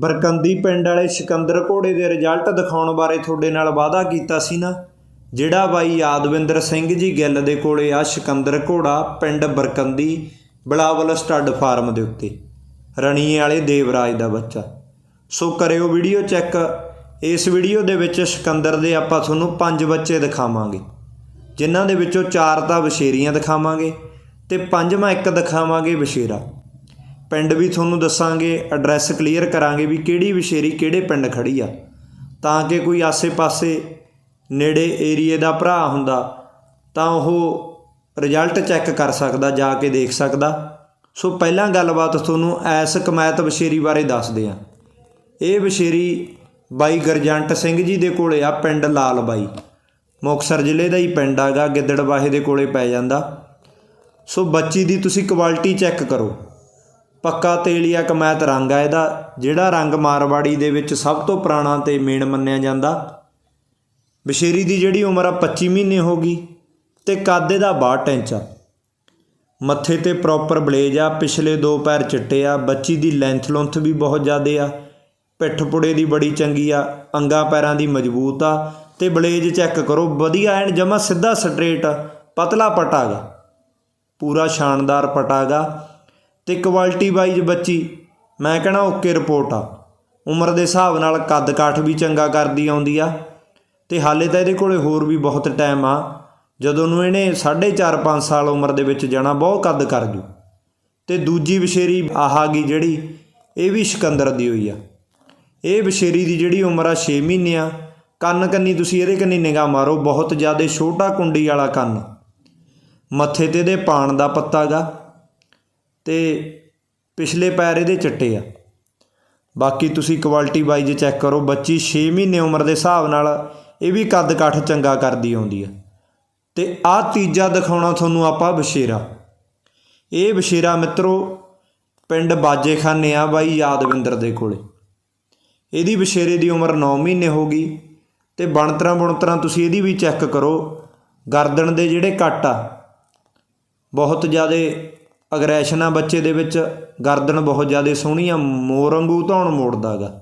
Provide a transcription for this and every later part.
ਬਰਕੰਦੀ ਪਿੰਡ ਵਾਲੇ ਸਿਕੰਦਰ ਘੋੜੇ ਦੇ ਰਿਜ਼ਲਟ ਦਿਖਾਉਣ ਬਾਰੇ ਤੁਹਾਡੇ ਨਾਲ ਵਾਅਦਾ ਕੀਤਾ ਸੀ ਨਾ? ਜਿਹੜਾ ਬਾਈ ਯਾਦਵਿੰਦਰ ਸਿੰਘ ਜੀ ਗਿੱਲ ਦੇ ਕੋਲੇ ਆ ਸਿਕੰਦਰ ਘੋੜਾ ਪਿੰਡ ਬਰਕੰਦੀ, ਬਲਾਵਲ ਸਟੱਡ ਫਾਰਮ ਦੇ ਉੱਤੇ। ਰਣੀਏ ਵਾਲੇ ਦੇਵਰਾਜ ਦਾ ਬੱਚਾ। ਸੋ ਕਰਿਓ ਵੀਡੀਓ ਚੈੱਕ। ਇਸ ਵੀਡੀਓ ਦੇ ਵਿੱਚ ਸਿਕੰਦਰ ਦੇ ਆਪਾਂ ਤੁਹਾਨੂੰ ਪੰਜ ਬੱਚੇ ਦਿਖਾਵਾਂਗੇ। ਜਿਨ੍ਹਾਂ ਦੇ ਵਿੱਚੋਂ ਚਾਰ ਤਾਂ ਵਸ਼ੇਰੀਆਂ ਦਿਖਾਵਾਂਗੇ ਤੇ ਪੰਜਵਾਂ ਇੱਕ ਦਿਖਾਵਾਂਗੇ ਵਸ਼ੇਰਾ। ਪਿੰਡ ਵੀ ਤੁਹਾਨੂੰ ਦੱਸਾਂਗੇ ਐਡਰੈਸ ਕਲੀਅਰ ਕਰਾਂਗੇ ਵੀ ਕਿਹੜੀ ਵਿਸ਼ੇਰੀ ਕਿਹੜੇ ਪਿੰਡ ਖੜੀ ਆ। ਤਾਂ ਕਿ ਕੋਈ ਆਸੇ-ਪਾਸੇ ਨੇੜੇ ਏਰੀਏ ਦਾ ਭਰਾ ਹੁੰਦਾ, ਤਾਂ ਉਹ ਰਿਜ਼ਲਟ ਚੈੱਕ ਕਰ ਸਕਦਾ, ਜਾ ਕੇ ਦੇਖ ਸਕਦਾ। ਸੋ ਪਹਿਲਾਂ ਗੱਲਬਾਤ ਤੁਹਾਨੂੰ ਐਸ ਕਮੈਤ ਵਿਸ਼ੇਰੀ ਬਾਰੇ ਦੱਸਦੇ ਆ। ਇਹ ਵਿਸ਼ੇਰੀ ਬਾਈ ਗਰਜੰਟ ਸਿੰਘ ਜੀ ਦੇ ਕੋਲੇ ਆ, ਪਿੰਡ ਲਾਲ ਬਾਈ। ਮੁਕਤਸਰ ਜ਼ਿਲ੍ਹੇ ਦਾ ਹੀ ਪਿੰਡ ਆਗਾ ਗਿੱਦੜਵਾਹੇ ਦੇ ਕੋਲੇ ਪੈ ਜਾਂਦਾ। ਸੋ ਬੱਚੀ ਦੀ ਤੁਸੀਂ ਕੁਆਲਿਟੀ ਚੈੱਕ ਕਰੋ। ਪੱਕਾ ਤੇਲੀਆ ਕਮੈਤ ਰੰਗ ਆ ਇਹਦਾ, ਜਿਹੜਾ ਰੰਗ ਮਾਰਵਾੜੀ ਦੇ ਵਿੱਚ ਸਭ ਤੋਂ ਪੁਰਾਣਾ ਤੇ ਮੇਨ ਮੰਨਿਆ ਜਾਂਦਾ। ਬਸ਼ੇਰੀ ਦੀ ਜਿਹੜੀ ਉਮਰ ਆ 25 ਮਹੀਨੇ ਹੋ ਗਈ ਤੇ ਕਾਦੇ ਦਾ 62 ਇੰਚ ਆ। ਮੱਥੇ ਤੇ ਪ੍ਰੋਪਰ ਬਲੇਜ ਆ, ਪਿਛਲੇ ਦੋ ਪੈਰ ਚਿੱਟੇ ਆ, ਬੱਚੀ ਦੀ ਲੈਂਥ ਲੁੰਥ ਵੀ ਬਹੁਤ ਜ਼ਿਆਦੇ ਆ, ਪਿੱਠ ਪੁੜੇ ਦੀ ਬੜੀ ਚੰਗੀ ਆ, ਅੰਗਾ ਪੈਰਾਂ ਦੀ ਮਜ਼ਬੂਤ ਆ, ਤੇ ਬਲੇਜ ਚੈੱਕ ਕਰੋ, ਵਧੀਆ ਐਨ ਜਮਾ ਸਿੱਧਾ ਸਟ੍ਰੇਟ ਪਤਲਾ ਪਟਾਗਾ, ਪੂਰਾ ਸ਼ਾਨਦਾਰ ਪਟਾਗਾ। ਤੇ ਕੁਆਲਿਟੀ ਵਾਈਜ਼ ਬੱਚੀ, ਮੈਂ ਕਹਣਾ ਓਕੇ ਰਿਪੋਰਟ ਆ। ਉਮਰ ਦੇ ਹਿਸਾਬ ਨਾਲ ਕੱਦ ਕਾਠ ਵੀ ਚੰਗਾ ਕਰਦੀ ਆਉਂਦੀ ਆ, ਤੇ ਹਾਲੇ ਤਾਂ ਇਹਦੇ ਕੋਲੇ ਹੋਰ ਵੀ ਬਹੁਤ ਟਾਈਮ ਆ। ਜਦੋਂ ਨੂੰ ਇਹਨੇ 4.5 5 ਸਾਲ ਉਮਰ ਦੇ ਵਿੱਚ ਜਾਣਾ, ਬਹੁਤ ਕੱਦ ਕਰ ਜੂ। ਤੇ ਦੂਜੀ ਵਿਸ਼ੇਰੀ ਆਹ ਗਈ ਜਿਹੜੀ, ਇਹ ਵੀ ਸਿਕੰਦਰ ਦੀ ਹੋਈ ਆ। ਇਹ ਵਿਸ਼ੇਰੀ ਦੀ ਜਿਹੜੀ ਉਮਰ ਆ 6 ਮਹੀਨੇ ਆ। ਕੰਨ ਕੰਨੀ ਤੁਸੀਂ ਇਹਦੇ ਕੰਨੀ ਨਿਗਾਹ ਮਾਰੋ, ਬਹੁਤ ਜ਼ਿਆਦਾ ਛੋਟਾ ਕੁੰਡੀ ਵਾਲਾ ਕੰਨ। ਮੱਥੇ ਤੇ ਇਹਦੇ ਪਾਣ ਦਾ ਪੱਤਾ ਗਾ। ਤੇ ਪਿਛਲੇ ਪੈਰ ਇਹਦੇ ਚਿੱਟੇ ਆ। ਬਾਕੀ ਤੁਸੀਂ ਕੁਆਲਿਟੀ ਵਾਈਜ਼ ਚੈੱਕ ਕਰੋ, ਬੱਚੀ 6 ਮਹੀਨੇ ਉਮਰ ਦੇ ਹਿਸਾਬ ਨਾਲ ਇਹ ਵੀ ਕੱਦ ਕਾਠ ਚੰਗਾ ਕਰਦੀ ਆਉਂਦੀ ਆ। ਤੇ ਆਹ ਤੀਜਾ ਦਿਖਾਉਣਾ ਤੁਹਾਨੂੰ ਆਪਾਂ ਬਸ਼ੇਰਾ। ਇਹ ਬਸ਼ੇਰਾ ਮਿੱਤਰੋ ਪਿੰਡ ਬਾਜੇਖਾਨੇ ਆ ਬਾਈ ਯਾਦਵਿੰਦਰ ਦੇ ਕੋਲੇ। ਇਹਦੀ ਬਸ਼ੇਰੇ ਦੀ ਉਮਰ 9 ਮਹੀਨੇ ਹੋ ਗਈ ਤੇ ਬਣਤਰਾਂ ਬੁਣਤਰਾਂ ਤੁਸੀਂ ਇਹਦੀ ਵੀ ਚੈੱਕ ਕਰੋ। ਗਰਦਨ ਦੇ ਜਿਹੜੇ ਕੱਟ ਆ, ਬਹੁਤ ਜ਼ਿਆਦੇ ਅਗਰੈਸ਼ਨ ਆ ਬੱਚੇ ਦੇ ਵਿੱਚ, ਗਰਦਨ ਬਹੁਤ ਜ਼ਿਆਦਾ ਸੋਹਣੀ ਆ ਮੋਰੰਗੂ ਵਾਂਗੂ ਧੌਣ ਮੋੜਦਾਗਾ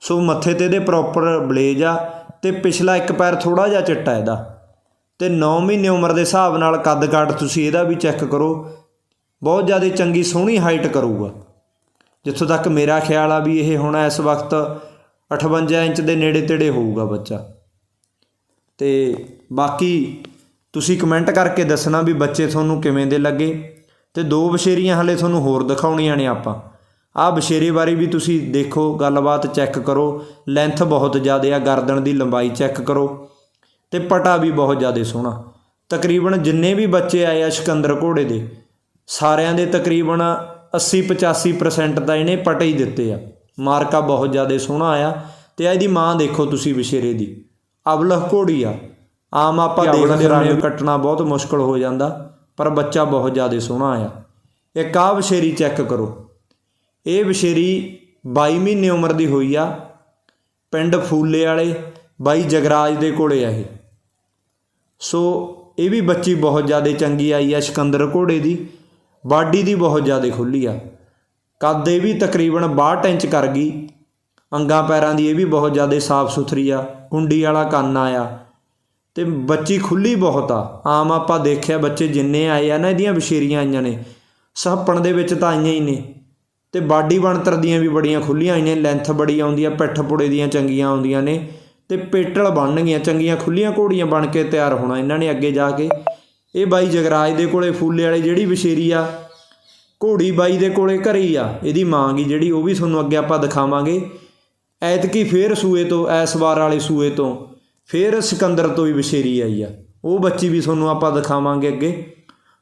ਸੋ ਮੱਥੇ ਤੇ ਇਹਦੇ ਪ੍ਰੋਪਰ ਬਲੇਜ ਆ ਤੇ ਪਿਛਲਾ ਇੱਕ ਪੈਰ ਥੋੜਾ ਜਿਹਾ ਚਿੱਟਾ ਇਹਦਾ। ਤੇ 9 ਮਹੀਨੇ ਉਮਰ ਦੇ ਹਿਸਾਬ ਨਾਲ ਕੱਦ ਕਾਠ ਤੁਸੀਂ ਇਹਦਾ ਵੀ ਚੈੱਕ ਕਰੋ, ਬਹੁਤ ਜ਼ਿਆਦਾ ਚੰਗੀ ਸੋਹਣੀ ਹਾਈਟ ਕਰੂਗਾ। ਜਿੱਥੋਂ ਤੱਕ ਮੇਰਾ ਖਿਆਲ ਆ ਵੀ ਇਹ ਹੁਣ ਇਸ ਵਕਤ 58 ਇੰਚ ਦੇ ਨੇੜੇ ਤੇੜੇ ਹੋਊਗਾ ਬੱਚਾ। ਤੇ ਬਾਕੀ ਤੁਸੀਂ ਕਮੈਂਟ ਕਰਕੇ ਦੱਸਣਾ ਵੀ ਬੱਚੇ ਤੁਹਾਨੂੰ ਕਿਵੇਂ ਦੇ ਲੱਗੇ। ਤੇ ਦੋ ਬਸ਼ੇਰੀਆਂ ਹਲੇ ਤੁਹਾਨੂੰ ਹੋਰ ਦਿਖਾਉਣੀਆਂ ਨੇ ਆਪਾਂ। ਆਹ ਬਸ਼ੇਰੇ ਬਾਰੇ ਵੀ ਤੁਸੀਂ ਦੇਖੋ ਗੱਲਬਾਤ ਚੈੱਕ ਕਰੋ। ਲੈਂਥ ਬਹੁਤ ਜ਼ਿਆਦਾ ਆ ਗਰਦਨ ਦੀ ਲੰਬਾਈ ਚੈੱਕ ਕਰੋ। ਤੇ ਪਟਾ ਵੀ ਬਹੁਤ ਜ਼ਿਆਦਾ ਸੋਹਣਾ। ਤਕਰੀਬਨ ਜਿੰਨੇ ਵੀ ਬੱਚੇ ਆਏ ਆ ਸਿਕੰਦਰ ਘੋੜੇ ਦੇ ਸਾਰਿਆਂ ਦੇ ਤਕਰੀਬਨ 80 85% ਤਾਂ ਇਹਨੇ ਪਟੇ ਹੀ ਦਿੱਤੇ ਆ। ਮਾਰਕਾ ਬਹੁਤ ਜ਼ਿਆਦਾ ਸੋਹਣਾ ਆਇਆ। ਤੇ ਇਹਦੀ ਮਾਂ ਦੇਖੋ ਤੁਸੀਂ ਬਸ਼ੇਰੇ ਦੀ। ਅਬਲਹ ਘੋੜੀ ਆ। ਆਮ ਆਪਾਂ ਦੇਖਦੇ ਹਾਂ ਕੱਟਣਾ ਬਹੁਤ ਮੁਸ਼ਕਲ ਹੋ ਜਾਂਦਾ। ਪਰ ਬੱਚਾ ਬਹੁਤ ਜ਼ਿਆਦਾ ਸੋਹਣਾ ਆਇਆ ਇੱਕ ਆਹ ਬਸ਼ੇਰੀ ਚੈੱਕ ਕਰੋ। ਇਹ ਬਸ਼ੇਰੀ 22 ਮਹੀਨੇ ਉਮਰ ਦੀ ਹੋਈ ਆ। ਪਿੰਡ ਫੂਲੇ ਵਾਲੇ, ਬਾਈ ਜਗਰਾਜ ਦੇ ਕੋਲੇ ਆ ਇਹ। ਸੋ ਇਹ ਵੀ ਬੱਚੀ ਬਹੁਤ ਜ਼ਿਆਦਾ ਚੰਗੀ ਆਈ ਆ ਸਿਕੰਦਰ ਘੋੜੇ ਦੀ। ਬਾਡੀ ਦੀ ਬਹੁਤ ਜ਼ਿਆਦਾ ਖੁੱਲੀ ਆ। ਕੱਦ ਇਹ ਵੀ ਤਕਰੀਬਨ 62 ਇੰਚ ਕਰ ਗਈ। ਅੰਗਾਂ ਪੈਰਾਂ ਦੀ ਇਹ ਵੀ ਬਹੁਤ ਜ਼ਿਆਦਾ ਸਾਫ਼ ਸੁਥਰੀ ਆ। ਕੁੰਡੀ ਵਾਲਾ ਕੰਨ ਆਇਆ। ਤੇ ਬੱਚੀ ਖੁੱਲੀ ਬਹੁਤ ਆ। ਆਮ ਆਪਾਂ ਦੇਖਿਆ ਬੱਚੇ ਜਿੰਨੇ ਆਏ ਆ ਨਾ, ਇਹਦੀਆਂ ਬਸ਼ੇਰੀਆਂ ਆਈਆਂ ਨੇ। ਸਾਪਣ ਦੇ ਵਿੱਚ ਤਾਂ ਆਈਆਂ ਹੀ ਨੇ। ਤੇ ਬਾਡੀ ਬਣਤਰ ਦੀਆਂ ਵੀ ਬੜੀਆਂ ਖੁੱਲੀਆਂ ਆਈਆਂ ਲੈਂਥ ਬੜੀ ਆਉਂਦੀ ਆ, ਪਿੱਠ ਪੁੜੇ ਦੀਆਂ ਚੰਗੀਆਂ ਆਉਂਦੀਆਂ ਨੇ। ਤੇ ਪੇਟਲ ਬਣਨਗੀਆਂ, ਚੰਗੀਆਂ ਖੁੱਲੀਆਂ ਘੋੜੀਆਂ ਬਣ ਕੇ ਤਿਆਰ ਹੋਣਾ ਇਹਨਾਂ ਨੇ ਅੱਗੇ ਜਾ ਕੇ। ਇਹ ਬਾਈ ਜਗਰਾਜ ਦੇ ਕੋਲੇ ਫੂਲੇ ਵਾਲੇ ਜਿਹੜੀ ਬਸ਼ੇਰੀ ਆ, ਘੋੜੀ ਬਾਈ ਦੇ ਕੋਲੇ ਘਰੇ ਹੀ ਆ। ਇਹਦੀ ਮਾਂ ਗੀ ਜਿਹੜੀ, ਉਹ ਵੀ ਤੁਹਾਨੂੰ ਅੱਗੇ ਆਪਾਂ ਦਿਖਾਵਾਂਗੇ। ਐਤਕੀ ਫੇਰ ਸੂਏ ਤੋਂ ਐਸ ਵਾਰ ਵਾਲੇ ਸੂਏ ਤੋਂ। ਫੇਰ ਸਿਕੰਦਰ ਤੋਂ ਵੀ ਬਸ਼ੇਰੀ ਆਈ ਆ। ਉਹ ਬੱਚੀ ਵੀ ਤੁਹਾਨੂੰ ਆਪਾਂ ਦਿਖਾਵਾਂਗੇ ਅੱਗੇ।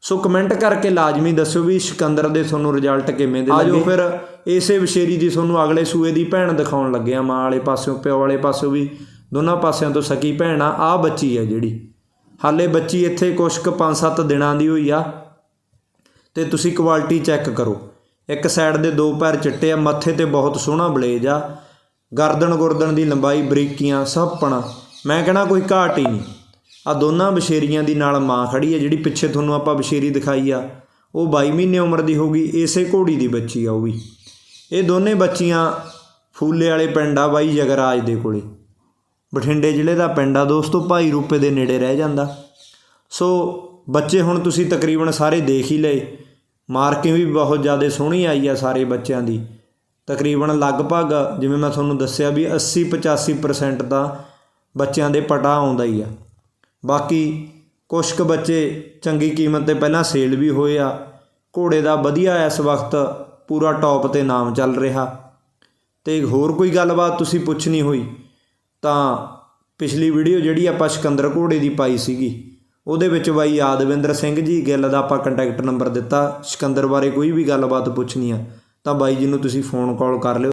ਸੋ ਕਮੈਂਟ ਕਰਕੇ ਲਾਜ਼ਮੀ ਦੱਸਿਓ ਵੀ ਸਿਕੰਦਰ ਦੇ ਤੁਹਾਨੂੰ ਰਿਜ਼ਲਟ ਕਿਵੇਂ ਦੇ ਲੱਗੇ। ਆਜੋ ਫਿਰ। ਇਸੇ ਬਸ਼ੇਰੀ ਦੀ ਤੁਹਾਨੂੰ ਅਗਲੇ ਸੂਏ ਦੀ ਭੈਣ ਦਿਖਾਉਣ ਲੱਗੇ ਆ। ਮਾਂ ਵਾਲੇ ਪਾਸਿਓਂ ਪਿਓ ਵਾਲੇ ਪਾਸਿਓਂ ਵੀ। ਦੋਨਾਂ ਪਾਸਿਆਂ ਤੋਂ ਸਕੀ ਭੈਣ ਆ। ਆ ਬੱਚੀ ਆ ਜਿਹੜੀ। ਹਾਲੇ ਬੱਚੀ ਇੱਥੇ ਕੁਛ ਕੁ 5-7 ਦਿਨਾਂ ਦੀ ਹੋਈ ਆ। ਤੇ ਤੁਸੀਂ ਕੁਆਲਿਟੀ ਚੈੱਕ ਕਰੋ। ਇੱਕ ਸਾਈਡ ਦੇ ਦੋ ਪੈਰ ਚਿੱਟੇ ਆ। ਮੱਥੇ ਤੇ ਬਹੁਤ ਸੋਹਣਾ ਬਲੇਜ ਆ। ਗਰਦਨ ਗੁਰਦਨ ਦੀ ਲੰਬਾਈ ਬਰੀਕੀਆਂ ਸਭ ਪਣਾ ਮੈਂ ਕਹਣਾ ਕੋਈ ਘਾਟ ਹੀ ਨਹੀਂ। ਆ ਦੋਨਾਂ ਬਸ਼ੇਰੀਆਂ ਦੀ ਨਾਲ ਮਾਂ ਖੜੀ ਹੈ, ਜਿਹੜੀ ਪਿੱਛੇ ਤੁਹਾਨੂੰ ਆਪਾਂ ਬਸ਼ੇਰੀ ਦਿਖਾਈ ਆ। ਉਹ 22 ਮਹੀਨੇ ਉਮਰ ਦੀ ਹੋਗੀ ਇਸੇ ਘੋੜੀ ਦੀ ਬੱਚੀ ਆ ਉਹ ਵੀ। ਇਹ ਦੋਨੇ ਬੱਚੀਆਂ ਫੂਲੇ ਵਾਲੇ ਪਿੰਡ ਆ ਬਾਈ ਜਗਰਾਜ ਦੇ ਕੋਲੇ। ਬਠਿੰਡੇ ਜ਼ਿਲ੍ਹੇ ਦਾ ਪਿੰਡ ਆ, ਦੋਸਤੋ, ਭਾਈ ਰੂਪੇ ਦੇ ਨੇੜੇ ਰਹਿ ਜਾਂਦਾ। ਸੋ ਬੱਚੇ ਹੁਣ ਤੁਸੀਂ ਤਕਰੀਬਨ ਸਾਰੇ ਦੇਖ ਹੀ ਲਏ। ਮਾਰਕਿੰਗ ਵੀ ਬਹੁਤ ਜ਼ਿਆਦਾ ਸੋਹਣੀ ਆਈ ਆ ਸਾਰੇ ਬੱਚਿਆਂ ਦੀ। ਤਕਰੀਬਨ ਲਗਭਗ, ਜਿਵੇਂ ਮੈਂ ਤੁਹਾਨੂੰ ਦੱਸਿਆ ਵੀ 80 85% ਤਾਂ ਬੱਚਿਆਂ ਦੇ ਪਟਾ ਆਉਂਦਾ ਹੀ ਆ। ਬਾਕੀ ਕੁਛ ਕੁ ਬੱਚੇ ਚੰਗੀ ਕੀਮਤ ਤੇ ਪਹਿਲਾਂ ਸੇਲ ਵੀ ਹੋਏ ਆ। ਘੋੜੇ ਦਾ ਵਧੀਆ ਇਸ ਵਕਤ ਪੂਰਾ ਟੌਪ ਤੇ ਨਾਮ ਚੱਲ ਰਿਹਾ। ਤੇ ਹੋਰ ਕੋਈ ਗੱਲਬਾਤ ਤੁਸੀਂ ਪੁੱਛਣੀ ਹੋਈ, ਤਾਂ ਪਿਛਲੀ ਵੀਡੀਓ ਜਿਹੜੀ ਆਪਾਂ ਸਿਕੰਦਰ ਘੋੜੇ ਦੀ ਪਾਈ ਸੀਗੀ, ਉਹਦੇ ਵਿੱਚ ਬਾਈ ਆਦਵਿੰਦਰ ਸਿੰਘ ਜੀ ਗਿੱਲ ਦਾ ਆਪਾਂ ਕੰਟੈਕਟ ਨੰਬਰ ਦਿੱਤਾ। ਸਿਕੰਦਰ ਬਾਰੇ ਕੋਈ ਵੀ ਗੱਲਬਾਤ ਪੁੱਛਣੀ ਆ, ਤਾਂ ਬਾਈ ਜੀ ਨੂੰ ਤੁਸੀਂ ਫੋਨ ਕਾਲ ਕਰ ਲਿਓ।